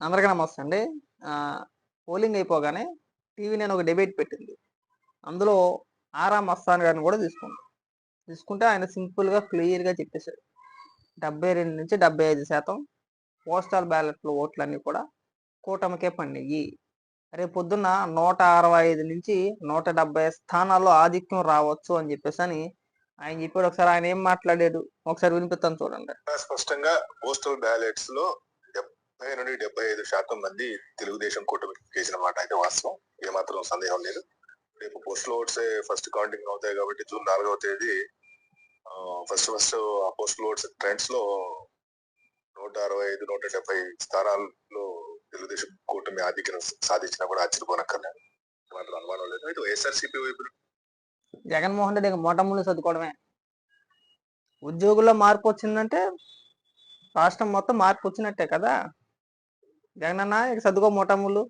అందరికీ నమస్తే అండి. పోలింగ్ అయిపోగానే టీవీ నేను ఒక డిబేట్ పెట్టింది. అందులో ఆరా మస్తాన్ గారిని కూడా తీసుకుంది తీసుకుంటే ఆయన సింపుల్గా క్లియర్గా చెప్పేశాడు. డెబ్బై రెండు నుంచి డెబ్బై ఐదు శాతం పోస్టల్ బ్యాలెట్లో ఓట్లన్నీ కూడా కూటమికే పండియి రేపు పొద్దున్న నూట అరవై ఐదు నుంచి నూట డెబ్బై స్థానాల్లో ఆధిక్యం రావచ్చు అని చెప్పేసి అని ఆయన చెప్పాడు. ఒకసారి ఆయన ఏం మాట్లాడాడు? ఒకసారి వినిపిస్తాను చూడండి. స్పష్టంగా పోస్టల్ బ్యాలెట్స్లో నుండి డెబ్బై ఐదు శాతం మంది తెలుగుదేశం కూటమికి చేసిన మాట అయితే వాస్తవం. ఏమాత్రం సందేహం లేదు. రేపు పోస్ట్ ఓట్స్ ఫస్ట్ కౌంటింగ్ అవుతాయి కాబట్టి జూన్ నాలుగవ తేదీ ఫస్ట్ ఫస్ట్ ఆ పోస్ట్ ఓట్స్ ట్రెండ్స్లో నూట అరవై ఐదు నూట డెబ్బై స్థానాల్లో తెలుగుదేశం కూటమి ఆధిక్యం సాధించినా కూడా ఆశ్చర్యపోనక్కర్లేదు. ఏమాత్రం అనుమానం లేదు. అయితే వైఎస్ఆర్సీపీ వైపు జగన్మోహన్ రెడ్డి మొట్టమొదటి చదువుకోవడమే ఉద్యోగుల్లో మార్పు వచ్చిందంటే రాష్ట్రం మొత్తం మార్పు వచ్చినట్టే కదా? జగనన్న అన్న ఇక చదువుకో మొట్టములు